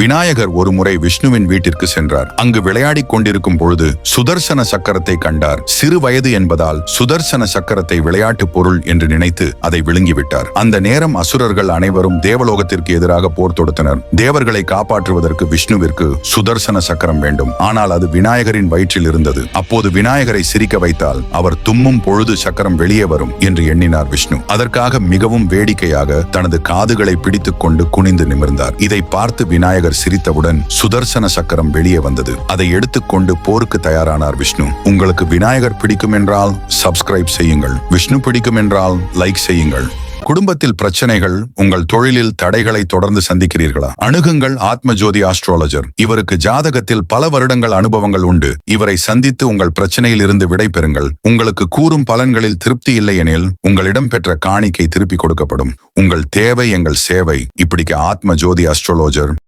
விநாயகர் ஒரு முறை விஷ்ணுவின் வீட்டிற்கு சென்றார். அங்கு விளையாடிக் கொண்டிருக்கும் பொழுது சுதர்சன சக்கரத்தை கண்டார். சிறு வயது என்பதால் சுதர்சன சக்கரத்தை விளையாட்டு பொருள் என்று நினைத்து அதை விழுங்கிவிட்டார். அந்த நேரம் அசுரர்கள் அனைவரும் தேவலோகத்திற்கு எதிராக போர் தொடுத்தனர். தேவர்களை காப்பாற்றுவதற்கு விஷ்ணுவிற்கு சுதர்சன சக்கரம் வேண்டும். ஆனால் அது விநாயகரின் வயிற்றில் இருந்தது. அப்போது விநாயகரை சிரிக்க வைத்தால் அவர் தும்மும் பொழுது சக்கரம் வெளியே வரும் என்று எண்ணினார் விஷ்ணு. அதற்காக மிகவும் வேடிக்கையாக தனது காதுகளை பிடித்துக் கொண்டு குனிந்து நிமிர்ந்தார். இதை பார்த்து விநாயகர் சிரித்தவுடன் சுதர்சன சக்கரம் வெளியே வந்தது. அதை எடுத்துக்கொண்டு போருக்கு தயாரானார் விஷ்ணு. உங்களுக்கு விநாயகர் பிடிக்கும் என்றால் சப்ஸ்கிரைப் செய்யுங்கள். விஷ்ணு பிடிக்கும் என்றால் லைக் செய்யுங்கள். குடும்பத்தில் பிரச்சனைகள் உங்கள் தொழிலில் தடைகளை தொடர்ந்து சந்திக்கிறீர்களா? அணுகுங்கள் ஆத்மஜோதி ஆஸ்ட்ராலஜர் இவருக்கு ஜாதகத்தில் பல வருடங்கள் அனுபவங்கள் உண்டு. இவரை சந்தித்து உங்கள் பிரச்சனையில் இருந்து விடை பெறுங்கள். உங்களுக்கு கூறும் பலன்களில் திருப்தி இல்லை எனில் உங்களிடம் பெற்ற காணிக்கை திருப்பி கொடுக்கப்படும். உங்கள் தேவை எங்கள் சேவை. இப்படிக்கு ஆத்ம ஜோதி அஸ்ட்ராலஜர்